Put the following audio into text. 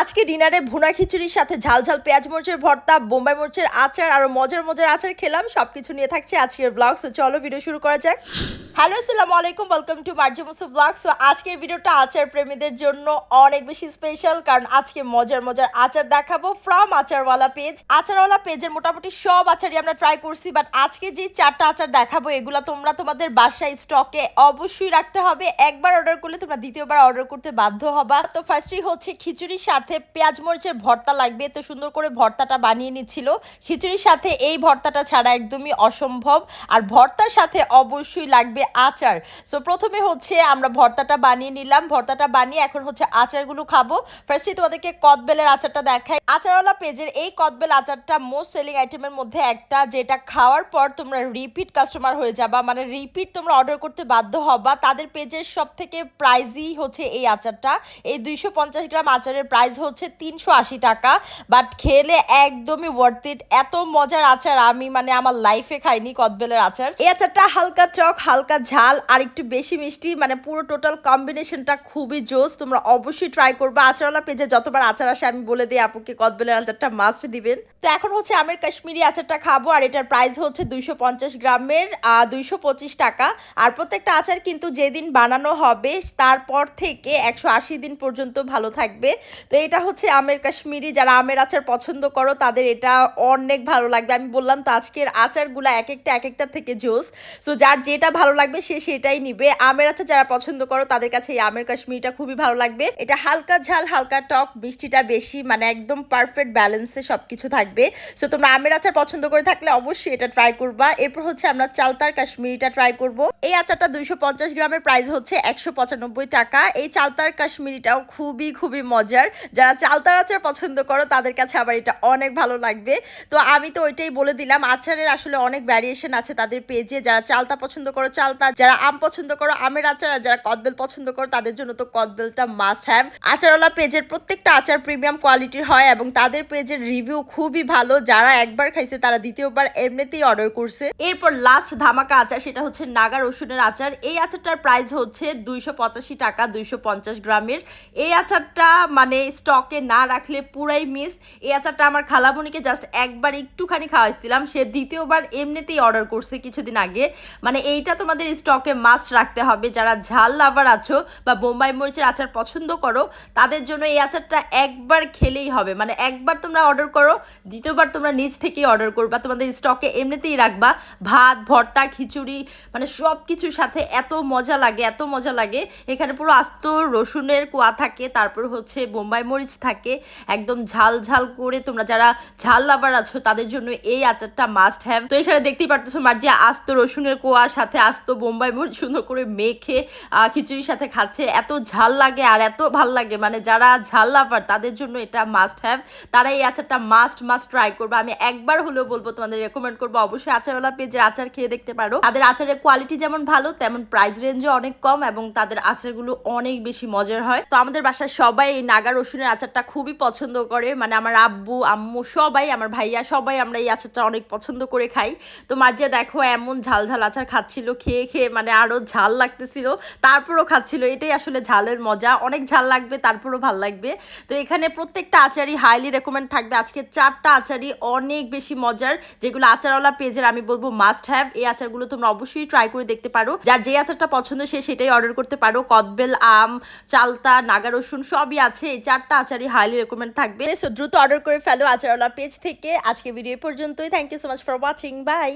আজকে ডিনারে ভুনা খিচুড়ির সাথে ঝাল ঝাল পেঁয়াজ মরিচের ভর্তা, বোম্বাই মরিচের আচার, আর মজার মজার আচার খেলাম। সবকিছু নিয়ে থাকছে আজকের ব্লগ তো চলো ভিডিও শুরু করা যাক। হ্যালো আসসালামু আলাইকুম ওয়েলকাম টু মার্জি মুসু ব্লগ সো আজকের ভিডিওটা আচার প্রেমীদের জন্য অনেক বেশি স্পেশাল কারণ আজকে মজার মজার আচার দেখাবো ফ্রম আচারওয়ালা পেজ আচারওয়ালা পেজের মোটামুটি সব আচারই আমরা ট্রাই করছি বাট আজকে যে চারটা আচার দেখাবো, এগুলো তোমরা তোমাদের বাসায় স্টকে অবশ্যই রাখতে হবে। একবার অর্ডার করলে তোমরা দ্বিতীয়বার অর্ডার করতে বাধ্য হবা। তো ফার্স্টই হচ্ছে খিচুড়ির সাথে পেঁয়াজ মরিচের ভর্তা লাগবে। তো সুন্দর করে ভর্তাটা বানিয়ে নিচ্ছিল। খিচুড়ির সাথে এই ভর্তাটা ছাড়া একদমই অসম্ভব। আর ভর্তার সাথে অবশ্যই লাগবে আচার। সো প্রথমে হচ্ছে আমরা ভর্তাটা বানিয়ে নিলাম। ভর্তাটা বানিয়ে এখন হচ্ছে আচারগুলো খাব। ফার্স্টে তোমাদেরকে কদবেলের আচারটা দেখাই। আচারওয়ালা পেজের এই কদবেল আচারটা মোস্ট সেলিং আইটেমের মধ্যে একটা, যেটা খাওয়ার পর তোমরা রিপিট কাস্টমার হয়ে যাবা। মানে রিপিট তোমরা অর্ডার করতে বাধ্য হবা। তাদের পেজের সব থেকে প্রাইজই হচ্ছে এই আচারটা। এই দুইশো পঞ্চাশ গ্রাম আচারের প্রাইস হচ্ছে তিনশো আশি টাকা। বাট খেলে একদমই ওয়ার্থ ইট এত মজার আচার আমি মানে আমার লাইফে খাইনি কদবেলের আচার। এই আচারটা হালকা চক, হালকা ঝাল আর একটু বেশি মিষ্টি মানে পুরো টোটাল কম্বিনেশনটা খুবই জোস। তোমরা অবশ্যই ট্রাই করবে। আচারওয়ালা পেজে যতবার আচার আসে, আমি বলে দিই আপুকে কদবেলের আচারটা মাস্ট দিবেন। তো এখন হচ্ছে আমের কাশ্মীরি আচারটা খাব, আর এটার প্রাইস হচ্ছে দুইশো পঞ্চাশ গ্রামের দুইশো পঁচিশ টাকা। আর প্রত্যেকটা আচার কিন্তু যেদিন বানানো হবে, তারপর থেকে একশো আশি দিন পর্যন্ত ভালো থাকবে। তো এটা হচ্ছে আমের কাশ্মীরি। যারা আমের আচার পছন্দ করো, তাদের এটা অনেক ভালো লাগবে। আমি বললাম তো আজকের আচারগুলো এক একটা এক একটা থেকে জোস। সো যার যেটা ভালো লাগবে, সে সেটাই নিবে। আমের আচার যারা পছন্দ করো, তাদের কাছে এই আমের কাশ্মীরিটা খুবই ভালো লাগবে। এটা হালকা ঝাল, হালকা টক, মিষ্টিটা বেশি মানে একদম পারফেক্ট ব্যালেন্সে সবকিছু থাকবে। সো তোমরা আমের আচার পছন্দ করে থাকলে অবশ্যই এটা ট্রাই করবা। এরপর হচ্ছে আমরা চালতার কাশ্মীরিটা ট্রাই করব। এই আচারটা দুইশো পঞ্চাশ গ্রামের প্রাইস হচ্ছে একশো পঁচানব্বই টাকা। এই চালতার কাশ্মীরিটাও খুবই খুবই মজার। যারা চালতার আচার পছন্দ করো, তাদের কাছে আবার এটা অনেক ভালো লাগবে। তো আমি তো ওইটাই বলে দিলাম। আচারের আসলে অনেক ভ্যারিয়েশন আছে তাদের পেজে যারা চালতা পছন্দ করো চালতা যারা আম পছন্দ করো, আমের আচার, আর যারা কদবেল পছন্দ করো, তাদের জন্য তো কদবেলটা মাস্ট হ্যাভ আচারওয়ালা পেজের প্রত্যেকটা আচার প্রিমিয়াম কোয়ালিটির হয় এবং তাদের পেজের রিভিউ খুবই ভালো। যারা একবার খাইছে, তারা দ্বিতীয়বার এমনিতেই অর্ডার করছে। এরপর লাস্ট ধামাকা আচার, সেটা হচ্ছে নাগা রসুনের আচার। এই আচারটার প্রাইস হচ্ছে দুইশো পঁচাশি টাকা, দুইশো পঞ্চাশ গ্রামের। এই আচারটা মানে স্টকে না রাখলে পুরাই মিস এই আচারটা আমার খালামণিকে জাস্ট একবার একটুখানি খাওয়াইছিলাম। সে দ্বিতীয়বার এমনিতেই অর্ডার করছে কিছুদিন আগে। মানে এইটা তোমাদের স্টকে মাস্ট রাখতে হবে। যারা ঝাল লাভার আছো বা বোম্বাই মরিচের আচার পছন্দ করো, তাদের জন্য এই আচারটা একবার খেলেই হবে। মানে একবার তোমরা অর্ডার করো, দ্বিতীয়বার তোমরা নিজ থেকেই অর্ডার করবা তোমাদের স্টকে এমনিতেই রাখবা। ভাত, ভর্তা, খিচুড়ি মানে সব কিছুর সাথে এত মজা লাগে, এত মজা লাগে। এখানে পুরো আস্ত রসুনের কোয়া থাকে, তারপর হচ্ছে বোম্বাই মরিচ থাকে। একদম ঝাল ঝাল করে তোমরা যারা ঝাল লাভার আছো, তাদের জন্য এই আচারটা মাস্ট হ্যাভ তো এখানে দেখতেই পারতেছো মার্জিয়া, আস্ত রসুনের কোয়ার সাথে আস্ত বোম্বাই মরিচ সুন্দর করে মেখে খিচুড়ির সাথে খাচ্ছে। এত ঝাল লাগে আর এত ভালো লাগে। মানে যারা ঝাল লাভার, তাদের জন্য এটা মাস্ট হ্যাভ তারা এই আচারটা মাস্ট মাস্ট ট্রাই করবে। আমি একবার হলেও বলব, তোমাদের রেকমেন্ড করব। অবশ্যই আচারওয়ালা পেজের আচার খেয়ে দেখতে পারো। তাদের আচারের কোয়ালিটি যেমন ভালো, তেমন প্রাইস রেঞ্জও অনেক কম এবং তাদের আচারগুলো অনেক বেশি মজার হয়। তো আমাদের বাসার সবাই এই নাগা রসুনের আচারটা খুবই পছন্দ করে। মানে আমার আব্বু, আম্মু সবাই, আমার ভাইয়া সবাই আমরা এই আচারটা অনেক পছন্দ করে খাই। তো মার্জিয়া, দেখো এমন ঝাল ঝাল আচার খাচ্ছিল, খেয়ে খেয়ে খেয়ে মানে আরও ঝাল লাগতেছিল, তারপরও খাচ্ছিল। এটাই আসলে ঝালের মজা। অনেক ঝাল লাগবে, তারপরও ভালো লাগবে। তো এখানে প্রত্যেকটা আচারই হাইলি রেকমেন্ড থাকবে। আজকে চারটা আচারই অনেক বেশি মজার, যেগুলো আচারওয়ালা পেজের আমি বলব মাস্ট হ্যাভ এই আচারগুলো তোমরা অবশ্যই ট্রাই করে দেখতে পারো। যার যে আচারটা পছন্দ, সে সেটাই অর্ডার করতে পারো। কদবেল, আম, চালতা, নাগা রসুন, সবই আছে। এই চারটা আচারই হাইলি রেকমেন্ড থাকবে। সো দ্রুত অর্ডার করে ফেলো আচারওয়ালা পেজ থেকে। আজকে ভিডিও পর্যন্তই। Thank you so much for watching bye